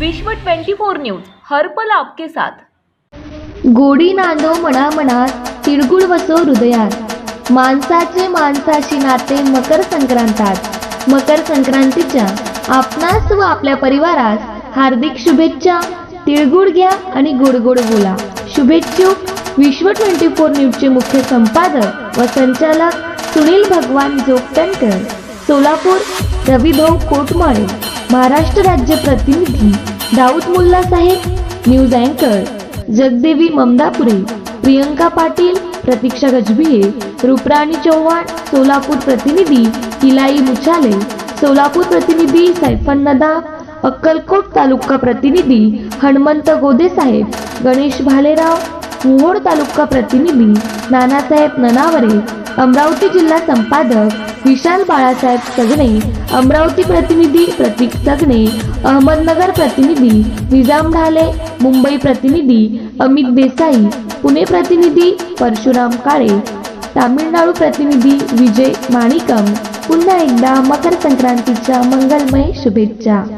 विश्व 24 न्यूज हर्पल आपके साथ. गोडी नांदो मना मनात तिळगुळ वसो हृदयात. माणसाचे माणसाशी नाते मकर संक्रांतात. मकर संक्रांतीच्या आपणास व आपल्या परिवारास हार्दिक शुभेच्छा. तिळगुळ घ्या आणि गुडगुड बोला. शुभेच्छुक विश्व ट्वेंटी फोर न्यूजचे मुख्य संपादक व संचालक सुनील भगवान जोगटणकर. सोलापूर रविभाऊ कोटमाळे. महाराष्ट्र राज्य प्रतिनिधी दाऊद मुल्ला साहेब न्यूज अँकर जगदेवी ममदापुरे प्रियंका पाटील प्रतीक्षा गजभिये रुपराणी चव्हाण सोलापूर प्रतिनिधी इलाई मुछाले सोलापूर प्रतिनिधी सैफन नदाब अक्कलकोट तालुका प्रतिनिधी हनुमंत गोदेसाहेब गणेश भालेराव मोहोळ तालुका प्रतिनिधी नानासाहेब ननावरे अमरावती जिल्हा संपादक विशाल बाळासाहेब सगणे अमरावती प्रतिनिधी प्रतीक सगणे अहमदनगर प्रतिनिधी निजाम ढाले मुंबई प्रतिनिधी अमित देसाई पुणे प्रतिनिधी परशुराम काळे तामिळनाडू प्रतिनिधी विजय माणिकम. पुन्हा एकदा मकर संक्रांतीच्या मंगलमय शुभेच्छा.